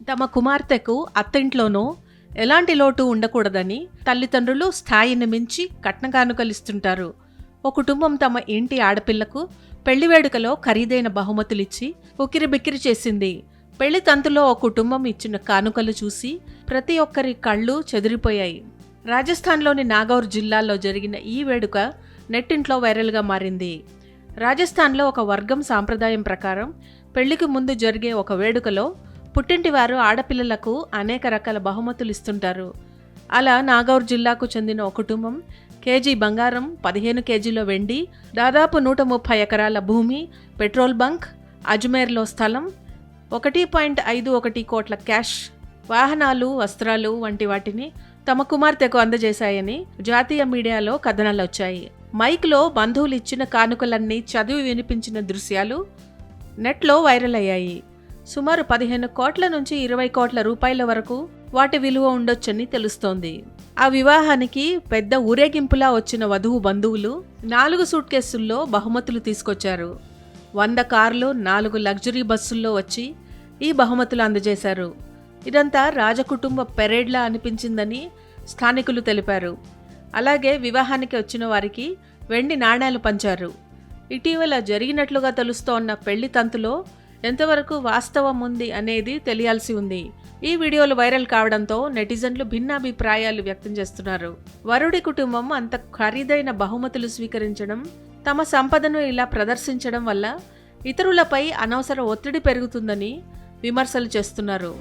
తమ కుమార్తెకు అత్తింట్లోనూ ఎలాంటి లోటు ఉండకూడదని తల్లిదండ్రులు స్థాయిని మించి కట్నగానుకలిస్తుంటారు. ఓ కుటుంబం తమ ఇంటి ఆడపిల్లకు పెళ్ళి వేడుకలో ఖరీదైన బహుమతులిచ్చి ఉకిరిబిక్కిరి చేసింది. పెళ్ళి తంతులో ఓ కుటుంబం ఇచ్చిన కానుకలు చూసి ప్రతి ఒక్కరి కళ్ళు చెదిరిపోయాయి. రాజస్థాన్లోని నాగౌర్ జిల్లాలో జరిగిన ఈ వేడుక నెట్టింట్లో వైరల్గా మారింది. రాజస్థాన్లో ఒక వర్గం సాంప్రదాయం ప్రకారం పెళ్ళికి ముందు జరిగే ఒక వేడుకలో పుట్టింటి వారు ఆడపిల్లలకు అనేక రకాల బహుమతులు ఇస్తుంటారు. అలా నాగౌర్ జిల్లాకు చెందిన ఒక కుటుంబం కేజీ బంగారం పదిహేను కేజీల వెండి దాదాపు నూట ముప్పై ఎకరాల భూమి పెట్రోల్ బంక్ అజ్మేర్లో స్థలం ఒకటి పాయింట్ ఐదు ఒకటి కోట్ల క్యాష్ వాహనాలు వస్త్రాలు వంటి వాటిని తమ కుమార్తెకు అందజేశాయని జాతీయ మీడియాలో కథనాలు వచ్చాయి. మైక్లో బంధువులు ఇచ్చిన కానుకలన్నీ చదివి వినిపించిన దృశ్యాలు నెట్లో వైరల్ అయ్యాయి. సుమారు పదిహేను కోట్ల నుంచి ఇరవై కోట్ల రూపాయల వరకు వాటి విలువ ఉండొచ్చని తెలుస్తోంది. ఆ వివాహానికి పెద్ద ఊరేగింపులా వచ్చిన వధువు బంధువులు నాలుగు సూట్ కేసుల్లో బహుమతులు తీసుకొచ్చారు. వంద కార్లు నాలుగు లగ్జరీ బస్సుల్లో వచ్చి ఈ బహుమతులు అందజేశారు. ఇదంతా రాజకుటుంబ పెరేడ్లా అనిపించిందని స్థానికులు తెలిపారు. అలాగే వివాహానికి వచ్చిన వారికి వెండి నాణేలు పంచారు. ఇటీవల జరిగినట్లుగా తెలుస్తోన్న పెళ్ళి తంతులో ఎంతవరకు వాస్తవం ఉంది అనేది తెలియాల్సి ఉంది. ఈ వీడియోలు వైరల్ కావడంతో నెటిజన్లు భిన్నాభిప్రాయాలు వ్యక్తం చేస్తున్నారు. వరుడి కుటుంబం అంత ఖరీదైన బహుమతులు స్వీకరించడం తమ సంపదను ఇలా ప్రదర్శించడం వల్ల ఇతరులపై అనవసర ఒత్తిడి పెరుగుతుందని విమర్శలు చేస్తున్నారు.